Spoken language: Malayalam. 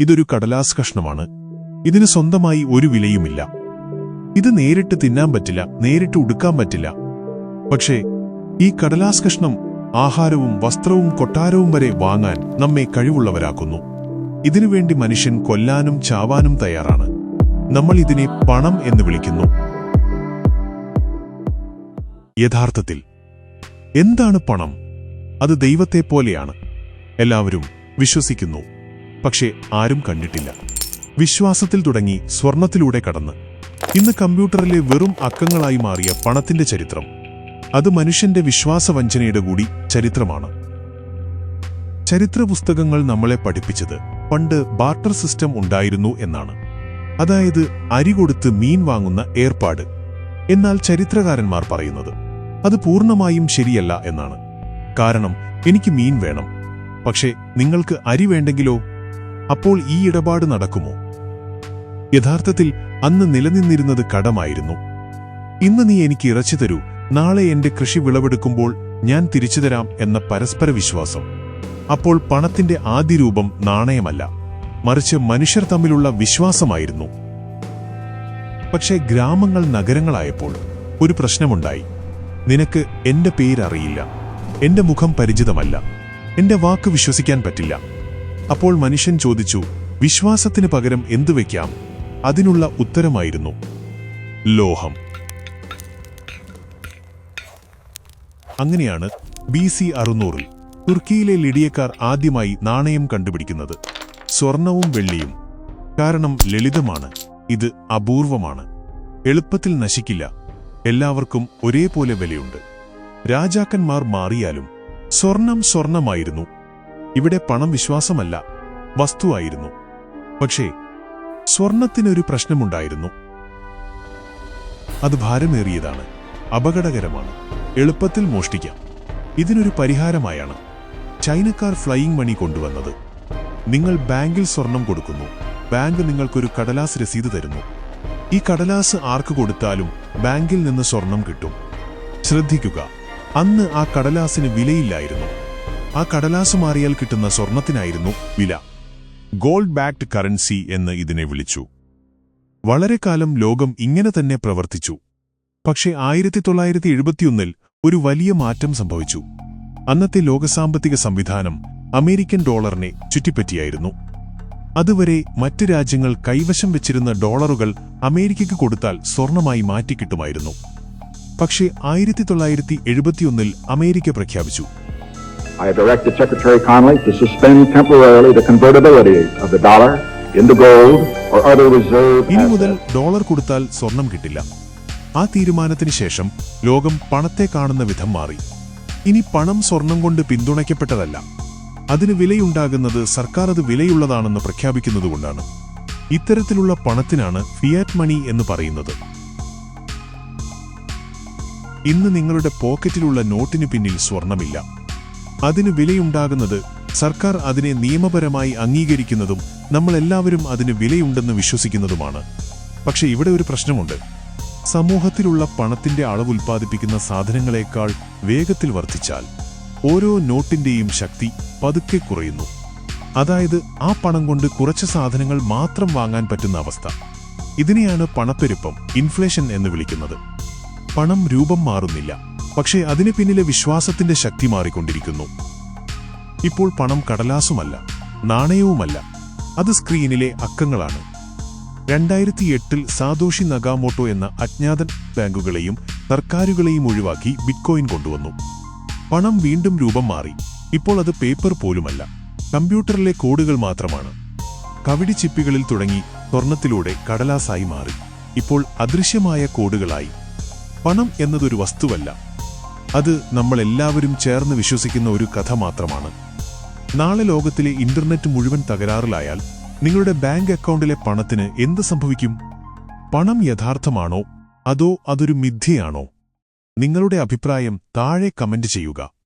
ഇതൊരു കടലാസ് കഷ്ണമാണ്. ഇതിന് സ്വന്തമായി ഒരു വിലയുമില്ല. ഇത് നേരിട്ട് തിന്നാൻ പറ്റില്ല നേരിട്ട് ഉടുക്കാൻ പറ്റില്ല. പക്ഷേ ഈ കടലാസ് കഷ്ണം ആഹാരവും വസ്ത്രവും കൊട്ടാരവും വരെ വാങ്ങാൻ നമ്മെ കഴിവുള്ളവരാക്കുന്നു. ഇതിനുവേണ്ടി മനുഷ്യൻ കൊല്ലാനും ചാവാനും തയ്യാറാണ്. നമ്മൾ ഇതിനെ പണം എന്ന് വിളിക്കുന്നു. യഥാർത്ഥത്തിൽ എന്താണ് പണം? അത് ദൈവത്തെ പോലെയാണ് എല്ലാവരും വിശ്വസിക്കുന്നു. പക്ഷേ ആരും കണ്ടിട്ടില്ല. വിശ്വാസത്തിൽ തുടങ്ങി സ്വർണത്തിലൂടെ കടന്ന്. ഇന്ന് കമ്പ്യൂട്ടറിലെ വെറും അക്കങ്ങളായി മാറിയ പണത്തിന്റെ ചരിത്രം. അത് മനുഷ്യന്റെ വിശ്വാസവഞ്ചനയുടെ കൂടി ചരിത്രമാണ്. ചരിത്ര പുസ്തകങ്ങൾ നമ്മളെ പഠിപ്പിച്ചത് പണ്ട് ബാർട്ടർ സിസ്റ്റം ഉണ്ടായിരുന്നു എന്നാണ്. അതായത് അരി കൊടുത്ത് മീൻ വാങ്ങുന്ന ഏർപ്പാട്. എന്നാൽ ചരിത്രകാരന്മാർ പറയുന്നത് അത് പൂർണമായും ശരിയല്ല എന്നാണ്. കാരണം എനിക്ക് മീൻ വേണം. പക്ഷേ നിങ്ങൾക്ക് അരി വേണ്ടെങ്കിലോ? അപ്പോൾ ഈ ഇടപാട് നടക്കുമോ? യഥാർത്ഥത്തിൽ അന്ന് നിലനിന്നിരുന്നത് കടമായിരുന്നു. ഇന്ന് നീ എനിക്ക് ഇറച്ചി തരൂ. നാളെ എന്റെ കൃഷി വിളവെടുക്കുമ്പോൾ ഞാൻ തിരിച്ചു തരാം എന്ന പരസ്പര വിശ്വാസം അപ്പോൾ പണത്തിന്റെ ആദ്യ രൂപം നാണയമല്ല. മറിച്ച് മനുഷ്യർ തമ്മിലുള്ള വിശ്വാസമായിരുന്നു. പക്ഷേ ഗ്രാമങ്ങൾ നഗരങ്ങളായപ്പോൾ ഒരു പ്രശ്നമുണ്ടായി. നിനക്ക് എന്റെ പേരറിയില്ല. എന്റെ മുഖം പരിചിതമല്ല. എന്റെ വാക്ക് വിശ്വസിക്കാൻ പറ്റില്ല. അപ്പോൾ മനുഷ്യൻ ചോദിച്ചു വിശ്വാസത്തിന് പകരം എന്തു വയ്ക്കാം അതിനുള്ള ഉത്തരമായിരുന്നു ലോഹം. അങ്ങനെയാണ് ബി സി അറുന്നൂറിൽ തുർക്കിയിലെ ലിഡിയക്കാർ ആദ്യമായി നാണയം കണ്ടുപിടിക്കുന്നത്. സ്വർണവും വെള്ളിയും. കാരണം ലളിതമാണ് ഇത് അപൂർവമാണ്. എളുപ്പത്തിൽ നശിക്കില്ല. എല്ലാവർക്കും ഒരേപോലെ വിലയുണ്ട്. രാജാക്കന്മാർ മാറിയാലും സ്വർണം സ്വർണമായിരുന്നു. ഇവിടെ പണം വിശ്വാസമല്ല വസ്തുവായിരുന്നു. പക്ഷേ സ്വർണത്തിനൊരു പ്രശ്നമുണ്ടായിരുന്നു. അത് ഭാരമേറിയതാണ് അപകടകരമാണ് എളുപ്പത്തിൽ മോഷ്ടിക്കാം. ഇതിനൊരു പരിഹാരമായാണ് ചൈനക്കാർ ഫ്ലൈയിങ് മണി കൊണ്ടുവന്നത്. നിങ്ങൾ ബാങ്കിൽ സ്വർണം കൊടുക്കുന്നു ബാങ്ക് നിങ്ങൾക്കൊരു കടലാസ് രസീത് തരുന്നു. ഈ കടലാസ് ആർക്ക് കൊടുത്താലും ബാങ്കിൽ നിന്ന് സ്വർണം കിട്ടും. ശ്രദ്ധിക്കുക അന്ന് ആ കടലാസിന് വിലയില്ലായിരുന്നു. ആ കടലാസ് മാറിയാൽ കിട്ടുന്ന സ്വർണത്തിനായിരുന്നു വില. ഗോൾഡ് ബാക്ഡ് കറൻസി എന്ന് ഇതിനെ വിളിച്ചു. വളരെ കാലം ലോകം ഇങ്ങനെ തന്നെ പ്രവർത്തിച്ചു. പക്ഷേ ആയിരത്തി തൊള്ളായിരത്തി എഴുപത്തിയൊന്നിൽ ഒരു വലിയ മാറ്റം സംഭവിച്ചു. അന്നത്തെ ലോകസാമ്പത്തിക സംവിധാനം അമേരിക്കൻ ഡോളറിനെ ചുറ്റിപ്പറ്റിയായിരുന്നു. അതുവരെ മറ്റ് രാജ്യങ്ങൾ കൈവശം വെച്ചിരുന്ന ഡോളറുകൾ അമേരിക്കയ്ക്ക് കൊടുത്താൽ സ്വർണമായി മാറ്റിക്കിട്ടുമായിരുന്നു പക്ഷേ ആയിരത്തി തൊള്ളായിരത്തി എഴുപത്തിയൊന്നിൽ അമേരിക്ക പ്രഖ്യാപിച്ചു. I have directed Secretary Connolly to suspend temporarily the convertibility of the dollar into gold or other reserve ഇനി മുതൽ. ഡോളർ കൊടുത്താൽ സ്വർണം കിട്ടില്ല. ആ തീരുമാനത്തിന് ശേഷം ലോകം പണത്തെ കാണുന്ന വിധം മാറി. ഇനി പണം സ്വർണം കൊണ്ട് പിന്തുണയ്ക്കപ്പെട്ടതല്ല. അതിന് വിലയുണ്ടാകുന്നത് സർക്കാർ അത് വിലയുള്ളതാണെന്ന് പ്രഖ്യാപിക്കുന്നതുകൊണ്ടാണ് ഇത്തരത്തിലുള്ള പണത്തിനാണ് ഫിയാറ്റ് മണി എന്ന് പറയുന്നത്. ഇന്ന് നിങ്ങളുടെ പോക്കറ്റിലുള്ള നോട്ടിന് പിന്നിൽ സ്വർണമില്ല. അതിന് വിലയുണ്ടാകുന്നത് സർക്കാർ അതിനെ നിയമപരമായി അംഗീകരിക്കുന്നതും നമ്മളെല്ലാവരും അതിന് വിലയുണ്ടെന്ന് വിശ്വസിക്കുന്നതുമാണ്. പക്ഷെ ഇവിടെ ഒരു പ്രശ്നമുണ്ട്. സമൂഹത്തിലുള്ള പണത്തിന്റെ അളവ് ഉൽപ്പാദിപ്പിക്കുന്ന സാധനങ്ങളെക്കാൾ വേഗത്തിൽ വർദ്ധിച്ചാൽ ഓരോ നോട്ടിന്റെയും ശക്തി പതുക്കെ കുറയുന്നു. അതായത് ആ പണം കൊണ്ട് കുറച്ച് സാധനങ്ങൾ മാത്രം വാങ്ങാൻ പറ്റുന്ന അവസ്ഥ. ഇതിനെയാണ് പണപ്പെരുപ്പം ഇൻഫ്ലേഷൻ എന്ന് വിളിക്കുന്നത്. പണം രൂപം മാറുന്നില്ല. പക്ഷേ അതിന് പിന്നിലെ വിശ്വാസത്തിന്റെ ശക്തി മാറിക്കൊണ്ടിരിക്കുന്നു. ഇപ്പോൾ പണം കടലാസുമല്ല നാണയവുമല്ല. അത് സ്ക്രീനിലെ അക്കങ്ങളാണ്. രണ്ടായിരത്തി എട്ടിൽ സാതോഷി നഗാമോട്ടോ എന്ന അജ്ഞാത ബാങ്കുകളെയും സർക്കാരുകളെയും ഒഴിവാക്കി ബിറ്റ്കോയിൻ കൊണ്ടുവന്നു. പണം വീണ്ടും രൂപം മാറി. ഇപ്പോൾ അത് പേപ്പർ പോലുമല്ല. കമ്പ്യൂട്ടറിലെ കോഡുകൾ മാത്രമാണ്. കവിടി ചിപ്പികളിൽ തുടങ്ങി സ്വർണത്തിലൂടെ കടലാസായി മാറി. ഇപ്പോൾ അദൃശ്യമായ കോഡുകളായി. പണം എന്നതൊരു വസ്തുവല്ല. അത് നമ്മളെല്ലാവരും ചേർന്ന് വിശ്വസിക്കുന്ന ഒരു കഥ മാത്രമാണ്. നാളെ ലോകത്തിലെ ഇന്റർനെറ്റ് മുഴുവൻ തകരാറിലായാൽ നിങ്ങളുടെ ബാങ്ക് അക്കൗണ്ടിലെ പണത്തിന് എന്ത് സംഭവിക്കും? പണം യഥാർത്ഥമാണോ? അതോ അതൊരു മിഥ്യയാണോ? നിങ്ങളുടെ അഭിപ്രായം താഴെ കമന്റ് ചെയ്യുക.